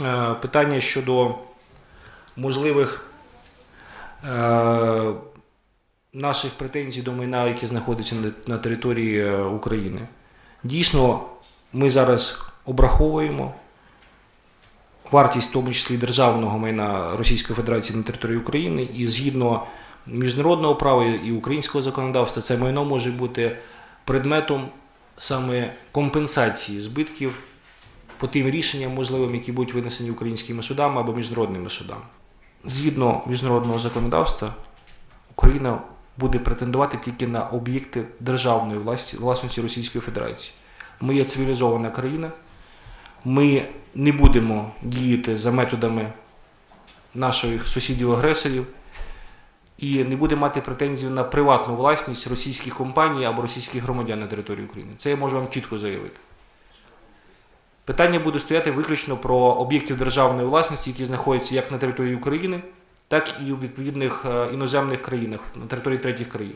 Е, Питання щодо можливих е, наших претензій до майна, які знаходяться на- території е, України. Дійсно, ми зараз обраховуємо вартість, в тому числі державного майна Російської Федерації на території України, і згідно міжнародного права і українського законодавства, це майно може бути предметом саме компенсації збитків по тим рішенням можливим, які будуть винесені українськими судами або міжнародними судами. Згідно міжнародного законодавства, Україна буде претендувати тільки на об'єкти державної власності Російської Федерації. Ми є цивілізована країна. Ми не будемо діяти за методами наших сусідів-агресорів і не будемо мати претензій на приватну власність російських компаній або російських громадян на території України. Це я можу вам чітко заявити. Питання буде стояти виключно про об'єктів державної власності, які знаходяться як на території України, так і у відповідних е, іноземних країнах, на території третіх країн.